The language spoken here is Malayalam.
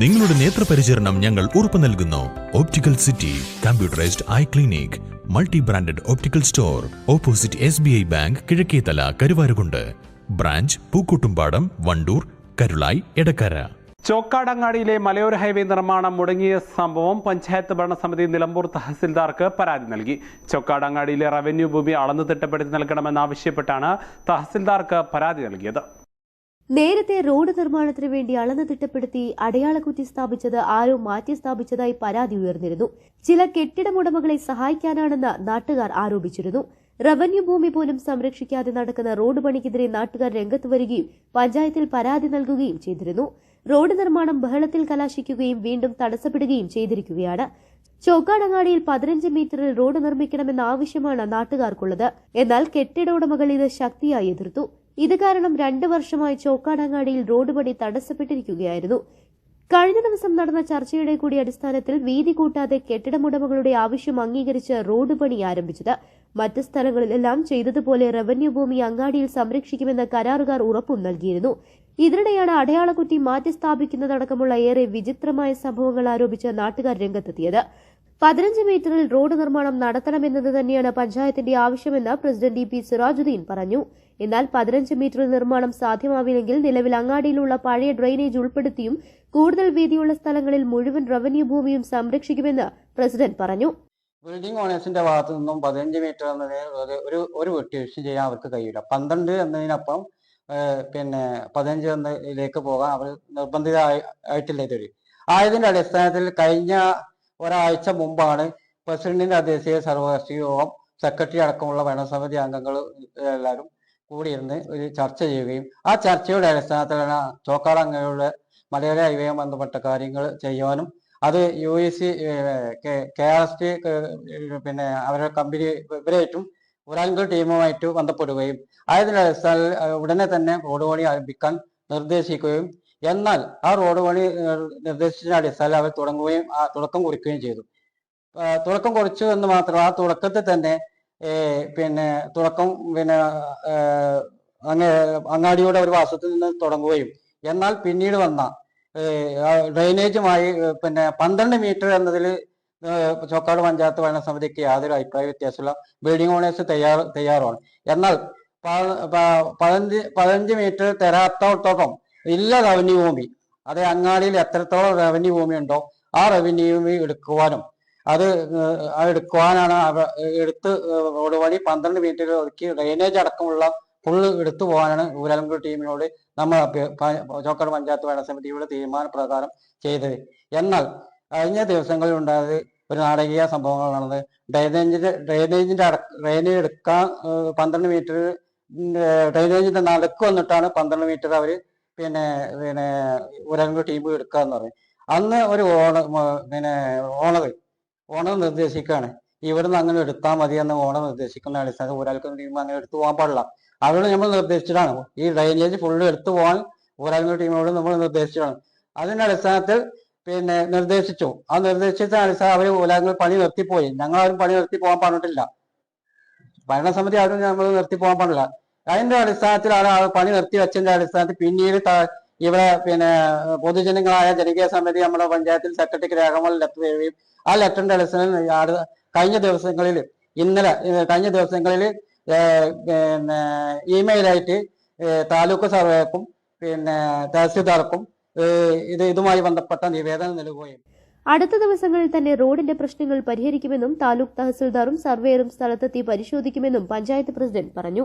നിങ്ങളുടെ നേത്രപരിചരണം ഞങ്ങൾ ഉറപ്പു നൽകുന്നു. Optical city computerised eye clinic multi branded optical store opposite S B I bank Kizhakkethala Karuvarakundu branch Pookkottumpadam Wandoor Karulai Edakkara ചോക്കാടങ്ങാടിയിലെ മലയോര ഹൈവേ നിർമ്മാണം മുടങ്ങിയ സംഭവം പഞ്ചായത്ത് ഭരണസമിതി നിലമ്പൂർ തഹസിൽദാർക്ക് പരാതി നൽകി. ചോക്കാടങ്ങാടിയിലെ റവന്യൂ ഭൂമി അളന്നു തിട്ടപ്പെടുത്തി നൽകണമെന്നാവശ്യപ്പെട്ടാണ് തഹസിൽദാർക്ക് പരാതി നൽകിയത്. നേരത്തെ റോഡ് നിർമ്മാണത്തിന് വേണ്ടി അളന്ന് തിട്ടപ്പെടുത്തി അടയാളക്കുറ്റി സ്ഥാപിച്ചത് ആരോ മാറ്റി സ്ഥാപിച്ചതായി പരാതി ഉയർന്നിരുന്നു. ചില കെട്ടിടമുടമകളെ സഹായിക്കാനാണെന്ന് നാട്ടുകാർ ആരോപിച്ചിരുന്നു. റവന്യൂ ഭൂമി പോലും സംരക്ഷിക്കാതെ നടക്കുന്ന റോഡ് പണിക്കെതിരെ നാട്ടുകാർ രംഗത്ത് വരികയും പഞ്ചായത്തിൽ പരാതി നൽകുകയും ചെയ്തിരുന്നു. റോഡ് നിർമ്മാണം ബഹളത്തിൽ കലാശിക്കുകയും വീണ്ടും തടസ്സപ്പെടുകയും ചെയ്തിരിക്കുകയാണ്. ചോക്കാടങ്ങാടിയിൽ പതിനഞ്ച് മീറ്ററിൽ റോഡ് നിർമ്മിക്കണമെന്ന ആവശ്യമാണ് നാട്ടുകാർക്കുള്ളത്. എന്നാൽ കെട്ടിട ഉടമകൾ ഇത് ശക്തിയായി എതിർത്തു. ഇത് കാരണം രണ്ടു വർഷമായി ചോക്കാടങ്ങാടിയിൽ റോഡ് പണി തടസ്സപ്പെട്ടിരിക്കുകയായിരുന്നു. കഴിഞ്ഞ ദിവസം നടന്ന ചർച്ചയുടെ കൂടി അടിസ്ഥാനത്തിൽ വീതി കൂട്ടാതെ കെട്ടിടമുടമകളുടെ ആവശ്യം അംഗീകരിച്ച് റോഡ് പണി ആരംഭിച്ചത്. മറ്റ് സ്ഥലങ്ങളിലെല്ലാം ചെയ്തതുപോലെ റവന്യൂ ഭൂമി അങ്ങാടിയിൽ സംരക്ഷിക്കുമെന്ന് കരാറുകാർ ഉറപ്പും നൽകിയിരുന്നു. ഇതിനിടെയാണ് അടയാളക്കുറ്റി മാറ്റി സ്ഥാപിക്കുന്നതടക്കമുള്ള ഏറെ വിചിത്രമായ സംഭവങ്ങൾ ആരോപിച്ച് നാട്ടുകാർ രംഗത്തെത്തിയത്. പതിനഞ്ച് മീറ്ററിൽ റോഡ് നിർമ്മാണം നടത്തണമെന്നത് തന്നെയാണ് പഞ്ചായത്തിന്റെ ആവശ്യമെന്ന് പ്രസിഡന്റ് ഇ പി സിറാജുദ്ദീൻ പറഞ്ഞു. എന്നാൽ പതിനഞ്ച് മീറ്ററിൽ നിർമ്മാണം സാധ്യമാവില്ലെങ്കിൽ നിലവിൽ അങ്ങാടിയിലുള്ള പഴയ ഡ്രെയിനേജ് ഉൾപ്പെടുത്തിയും കൂടുതൽ വീതിയുള്ള സ്ഥലങ്ങളിൽ മുഴുവൻ റവന്യൂ ഭൂമിയും സംരക്ഷിക്കുമെന്ന് പ്രസിഡന്റ് പറഞ്ഞു. ബിൽഡിംഗ് ഓണേഴ്സിന്റെ ഭാഗത്തു നിന്നും പതിനഞ്ച് മീറ്റർ എന്നതിന് ഒരു- ഒരു വെട്ടിവീഴ്ച ചെയ്യാൻ അവർക്ക് കഴിയില്ല. പന്ത്രണ്ട് എന്നതിനപ്പം പിന്നെ പതിനഞ്ച് എന്നതിലേക്ക് പോകാൻ അവർ നിർബന്ധിത ആയിട്ടില്ല ഇതൊരു ആയതിന്റെ അടിസ്ഥാനത്തിൽ കഴിഞ്ഞ ഒരാഴ്ച മുമ്പാണ് പ്രസിഡന്റിന്റെ അധ്യക്ഷതയിൽ സർവകക്ഷി യോഗം സെക്രട്ടറി അടക്കമുള്ള ഭരണസമിതി അംഗങ്ങൾ എല്ലാവരും കൂടിയിരുന്ന് ഒരു ചർച്ച ചെയ്യുകയും ആ ചർച്ചയുടെ അടിസ്ഥാനത്തിലാണ് ചോക്കാളങ്ങയുടെ മലയാള ഹൈവേയും ബന്ധപ്പെട്ട കാര്യങ്ങൾ ചെയ്യുവാനും അത് U A C K R S T പിന്നെ അവരുടെ കമ്പനി ഇവരായിട്ടും ഒരാളുടെ ടീമുമായിട്ട് ബന്ധപ്പെടുകയും. ആയതിന്റെ അടിസ്ഥാനത്തിൽ ഉടനെ തന്നെ റോഡ് പണി ആരംഭിക്കാൻ നിർദ്ദേശിക്കുകയും എന്നാൽ ആ റോഡ് പണി നിർദ്ദേശിച്ച അടിസ്ഥാനത്തിൽ അവർ തുടങ്ങുകയും ആ തുടക്കം കുറിക്കുകയും ചെയ്തു. തുടക്കം കുറിച്ചു എന്ന് മാത്രം ആ തുടക്കത്തിൽ തന്നെ പിന്നെ തുടക്കം പിന്നെ അങ്ങ് അങ്ങാടിയുടെ ഒരു വാസത്തിൽ നിന്ന് തുടങ്ങുകയും എന്നാൽ പിന്നീട് വന്ന ഡ്രൈനേജുമായി പിന്നെ പന്ത്രണ്ട് മീറ്റർ എന്നതിൽ ചോക്കാട് പഞ്ചായത്ത് ഭരണസമിതിക്ക് യാതൊരു അഭിപ്രായ വ്യത്യാസമില്ല. ബിൽഡിംഗ് ഓണേഴ്സ് തയ്യാർ തയ്യാറാണ്. എന്നാൽ പതിനഞ്ച് പതിനഞ്ച് മീറ്റർ തരാത്തോടത്തോളം ഇല്ല റവന്യൂ ഭൂമി. അത് അങ്ങാടിയിൽ എത്രത്തോളം റവന്യൂ ഭൂമി ഉണ്ടോ ആ റവന്യൂ ഭൂമി എടുക്കുവാനും അത് എടുക്കുവാനാണ് എടുത്ത് റോഡ് വഴി പന്ത്രണ്ട് മീറ്റർ ഒതുക്കി ഡ്രെയിനേജ് അടക്കമുള്ള ഫുള്ള് എടുത്തു പോകാനാണ് ഊരാലങ്കോട് ടീമിനോട് നമ്മൾ അഭ്യ- പഞ്ചായത്ത് ഭരണ പഞ്ചായത്ത് ഭരണസമിതിയുടെ തീരുമാനപ്രകാരം ചെയ്തത്. എന്നാൽ കഴിഞ്ഞ ദിവസങ്ങളിൽ ഉണ്ടായത് ഒരു നാടകീയ സംഭവങ്ങൾ നടന്നത് ഡ്രെയിനേജിന്റെ ഡ്രെയിനേജിന്റെ ഡ്രെയിനേജ് എടുക്കാൻ പന്ത്രണ്ട് മീറ്റർ ഡ്രെയിനേജിന്റെ നടുക്ക് വന്നിട്ടാണ് പന്ത്രണ്ട് മീറ്റർ അവർ പിന്നെ പിന്നെ ഒരംഗ ടീം എടുക്കുക എന്ന് പറയും. അന്ന് ഒരു ഓണ പിന്നെ ഓണർ ഓണർ നിർദ്ദേശിക്കുകയാണ് ഇവിടുന്ന് അങ്ങനെ എടുത്താൽ മതി എന്ന് ഓണർ നിർദ്ദേശിക്കുന്ന അടിസ്ഥാനത്തിൽ ഒരാൾക്ക് ടീം അങ്ങനെ എടുത്തു പോകാൻ പാടില്ല. അവരോട് നമ്മൾ നിർദ്ദേശിച്ചതാണ് ഈ ഡ്രൈനേജ് ഫുള്ള് എടുത്തു പോകാൻ ഒരാൾക്ക് ടീമിനോട് നമ്മൾ നിർദ്ദേശിച്ചതാണ് അതിന്റെ അടിസ്ഥാനത്തിൽ പിന്നെ നിർദ്ദേശിച്ചു. ആ നിർദ്ദേശിച്ച അടിസ്ഥാനം അവർ ഒരാൾക്ക് പണി നിർത്തിപ്പോയി. ഞങ്ങൾ ആരും പണി നിർത്തി പോകാൻ പറഞ്ഞിട്ടില്ല. ഭരണസമിതി ആരും നമ്മൾ നിർത്തി പോകാൻ പാടില്ല അതിന്റെ അടിസ്ഥാനത്തിലാണ് ആ പണി നിർത്തി വെച്ചതിന്റെ അടിസ്ഥാനത്തിൽ പിന്നീട് ഇവിടെ പിന്നെ പൊതുജനങ്ങളായ ജനകീയ സമിതി നമ്മുടെ പഞ്ചായത്തിൽ സെക്രട്ടറിക്ക് രേഖകൾ ലെറ്റർ എഴുതുകയും ആ ലെറ്ററിന്റെ അടിസ്ഥാനത്തിൽ കഴിഞ്ഞ ദിവസങ്ങളിൽ ഇന്നലെ കഴിഞ്ഞ ദിവസങ്ങളിൽ പിന്നെ ഇമെയിലായിട്ട് താലൂക്ക് സർവേക്കും പിന്നെ തഹസിൽദാർക്കും ഇത് ഇതുമായി ബന്ധപ്പെട്ട നിവേദനം നൽകുകയും. അടുത്ത ദിവസങ്ങളിൽ തന്നെ റോഡിന്റെ പ്രശ്നങ്ങൾ പരിഹരിക്കുമെന്നും താലൂക്ക് തഹസിൽദാറും സർവേയറും സ്ഥലത്തെത്തി പരിശോധിക്കുമെന്നും പഞ്ചായത്ത് പ്രസിഡന്റ് പറഞ്ഞു.